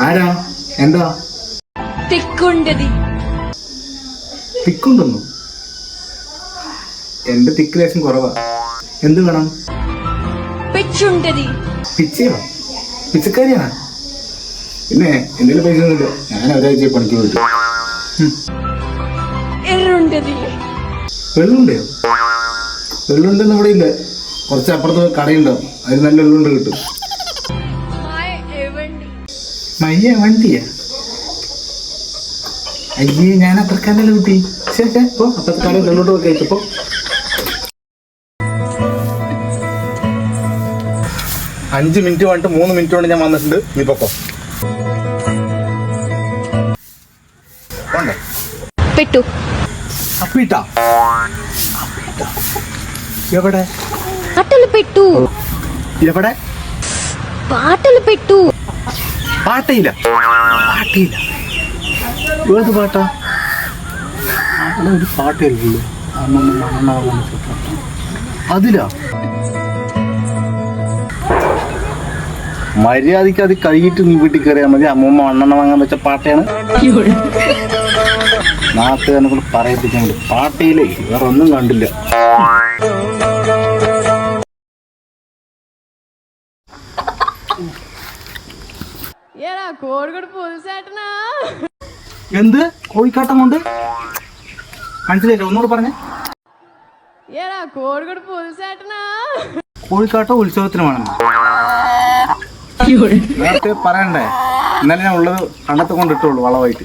ആരാ? എന്താ? തിക്കുണ്ടതി. തിക്കുണ്ടെന്നു? എന്റെ തിക്ക് ലേശം കുറവാ. എന്ത് വേണം? പിച്ചുണ്ടതി. പിച്ചയോ? പിച്ചക്കാരിയാണ്. പിന്നെ എന്തെങ്കിലും പൈസ ഒന്നുമില്ല ഞാൻ ഒരാഴ്ച പണിക്ക് പോയിട്ട് എറുണ്ടതി വെള്ളുണ്ടയോ? വെള്ളുണ്ടെന്ന് ഇവിടെ ഇല്ല. കുറച്ച് അപ്പുറത്ത് കടയുണ്ടാവും അതിന് നല്ല വെള്ളുണ്ട് കിട്ടും. മയ്യ വണ്ടിയ? അയ്യേ ഞാൻ അത്രക്കാരനല്ല കുട്ടി ശരി ശരി പോ അപ്പത്തക്കാരെ അഞ്ച് മിനിറ്റ് വേണ്ടിട്ട് മൂന്ന് മിനിറ്റ് കൊണ്ട് ഞാൻ വന്നിട്ടുണ്ട്. നീ പൊക്കോ പെട്ടു. അപ്പീട്ടാ. എവിടെ? അട്ടൽ പെട്ടു. എവിടെ? പാട്ടൽ പെട്ടു. പാട്ടയില്ല. പാട്ടയില്ല. ഏത് പാട്ടാ? അവിടെ ഒരു പാട്ടല്ലേ അതിലാ. മര്യാദയ്ക്ക് അത് കഴുകിയിട്ട് നീ വീട്ടിൽ കയറിയാൽ മതി. അമ്മമ്മ വണ്ണെണ്ണ വാങ്ങാൻ വെച്ച പാട്ടയാണ്. നാട്ടുകാരനെ കൊണ്ട് പറയിപ്പിക്കാൻ പാട്ടയിലേ വേറെ ഒന്നും കണ്ടില്ല. ഏടാ കോഴിക്കോട് എന്ത്? കോഴിക്കാട്ടം കൊണ്ട്? മനസ്സിലായില്ല? ഒന്നുകൂടെ പറഞ്ഞേ. കോഴിക്കാട്ടം ഉത്സവത്തിന് വേണം. നേരത്തെ പറയണ്ടേ. ഇന്നലെ ഞാൻ ഉള്ളത് കണ്ടത്ത് കൊണ്ടിട്ടുള്ളൂ വളവായിട്ട്.